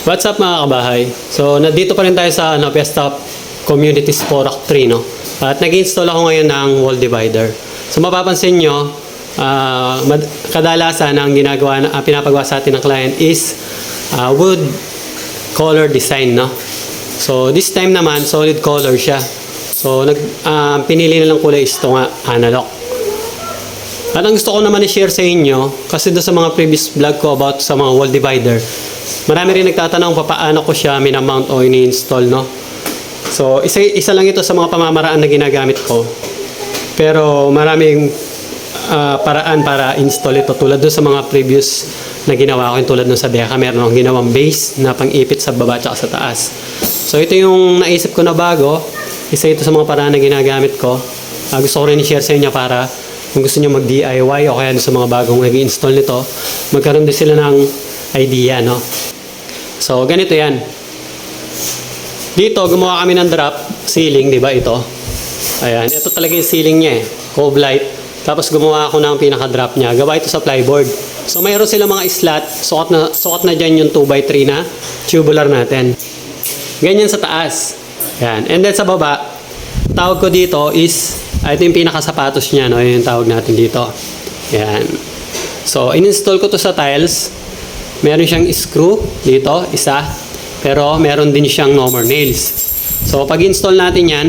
What's up mga kabahay? So, nandito pa rin tayo sa ano, Fiesta Community Sporak 3, no? At nag-install ako ngayon ng wall divider. So, mapapansin nyo, mad- kadalasan ang ginagawa, na, ah, pinapagawa sa atin ng client is ah, wood color design, no? So, this time naman, solid color siya. So, nag, ah, pinili na lang kulay is ito nga, analog. At ang gusto ko naman i-share sa inyo, kasi doon sa mga previous vlog ko about sa mga wall divider, marami rin nagtatanong pa paano ko siya minamount o ini-install, no? So, isa, isa lang ito sa mga pamamaraan na ginagamit ko. Pero maraming ah, paraan para install ito tulad doon sa mga previous na ginawa ko, yung tulad doon sa Deca, meron akong ginawang base na pang-ipit sa baba at sa taas. So, ito yung naisip ko na bago. Isa ito sa mga paraan na ginagamit ko. Ah, gusto ko rin i-share sa inyo para kung gusto nyo mag-DIY o kaya sa mga bagong nag-install nito, magkaroon din sila ng idea, no? So, ganito yan. Dito, gumawa kami ng drop ceiling, di ba ito? Ayan, ito talaga yung ceiling niya eh. Cove light. Tapos gumawa ako ng pinaka-drop niya. Gawa ito sa plyboard. So, mayroon sila mga slot. Sukat na, sukat na dyan yung 2x3 na tubular natin. Ganyan sa taas. Ayan. And then sa baba, tawag ko dito is, ah, ito yung pinakasapatos niya, no? Yun yung tawag natin dito. Ayan. So, in-install ko to sa tiles. Meron siyang screw dito, isa. Pero meron din siyang more nails. So, pag install natin yan,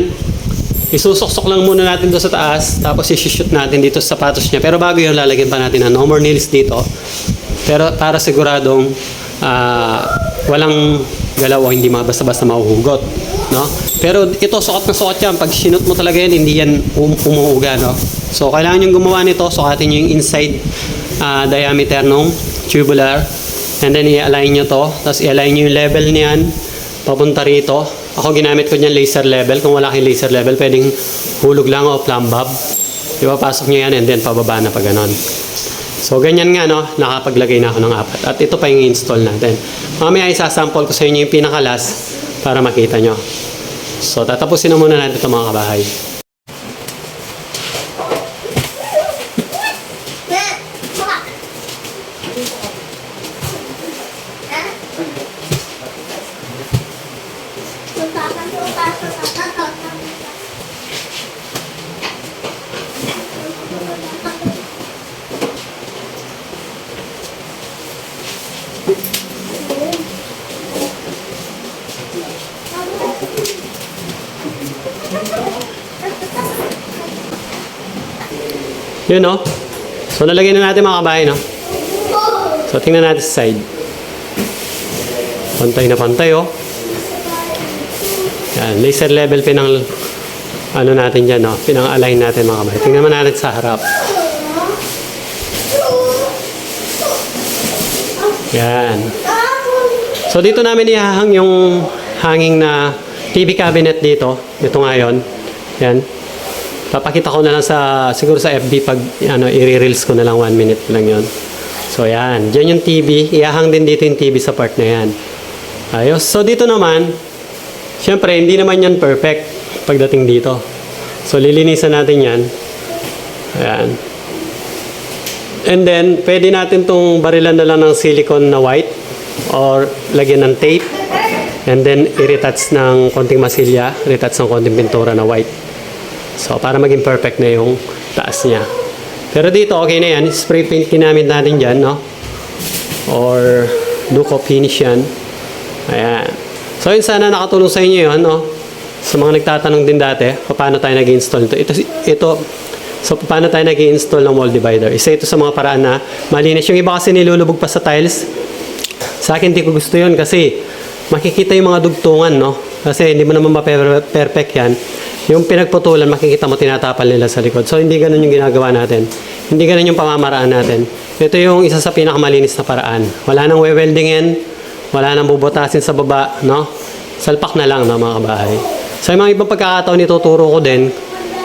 isusuksok lang muna natin doon sa taas, tapos isi-shoot natin dito sa sapatos niya. Pero bago yun, lalagyan pa natin ng no more nails dito. Pero para siguradong ah, walang galaw o hindi basta-basta mahuhugot. No? Pero ito, sukat na sukat yan. Pag sinut mo talaga yan, hindi yan um- umuuga. No? So, kailangan yung gumawa nito, sukatin nyo yung inside ah, diameter ng tubular. And then, i-align nyo to. Tapos, i-align nyo yung level niyan papunta rito. Ako ginamit ko niyan laser level. Kung wala kayong laser level, pwedeng hulog lang o plumb bob. Ipapasok nyo yan and then pababa na pa ganon. So, ganyan nga, no? Nakapaglagay na ako ng apat. At ito pa yung install natin. Mamaya isasample ko sa inyo yung pinakalas para makita nyo. So, tatapusin na muna natin ito mga kabahay. Yun, no? So, nalagay na natin mga kabahay, no? So, tingnan natin sa side. Pantay na pantay, oh. Yan, laser level pinang ano natin dyan, no? Pinang-align natin mga kabahay. Tingnan naman natin sa harap. Yan. So, dito namin ihahang yung hanging na TV cabinet dito. Ito nga yun. Yan. Papakita ko na lang sa, siguro sa FB pag ano, i-reels ko na lang one minute lang yon. So yan, dyan yung TV. Iahang din dito yung TV sa part na yan. Ayos. So dito naman, syempre hindi naman yan perfect pagdating dito. So lilinisan natin yan. Ayan. And then, pwede natin tong barilan na lang ng silicone na white or lagyan ng tape. And then, i-retouch ng konting masilya, retouch ng konting pintura na white. So, para maging perfect na yung taas niya. Pero dito, okay na yan. Spray paint ginamit natin dyan, no? Or Duco finish yan. Ayan. So, yun sana nakatulong sa inyo yun, no? Sa mga nagtatanong din dati, paano tayo nag-install ito. Ito, ito so, paano tayo nag-install ng wall divider. Isa ito sa mga paraan na malinis. Yung iba kasi nilulubog pa sa tiles. Sa akin, di ko gusto yun kasi makikita yung mga dugtungan, no? Kasi hindi mo naman ma-perfect yan. Yung pinagputulan, makikita mo tinatapal nila sa likod. So, hindi ganun yung ginagawa natin. Hindi ganun yung pamamaraan natin. Ito yung isa sa pinakamalinis na paraan. Wala nang we-weldingin, wala nang bubutasin sa baba, no? Salpak na lang, no, mga kabahay. Sa mga ibang pagkakataon, ituturo ko din.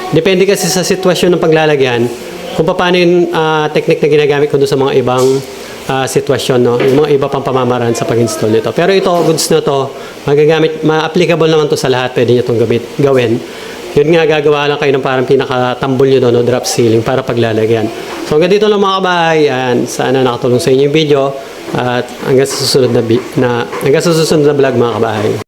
Depende kasi sa sitwasyon ng paglalagyan, kung paano yung ah, technique na ginagamit ko doon sa mga ibang ah, sitwasyon, no? Yung mga iba pang pamamaraan sa pag-install nito. Pero ito, goods na to, magagamit, ma-applicable naman to sa lahat. Pwede nyo itong gamit, gawin. Yun nga, gagawa lang kayo ng parang pinakatambol nyo doon o drop ceiling para paglalagyan. So hanggang dito lang mga kabahay. And sana nakatulong sa inyo yung video. At hanggang sa susunod na, na, hanggang sa susunod na vlog mga kabahay.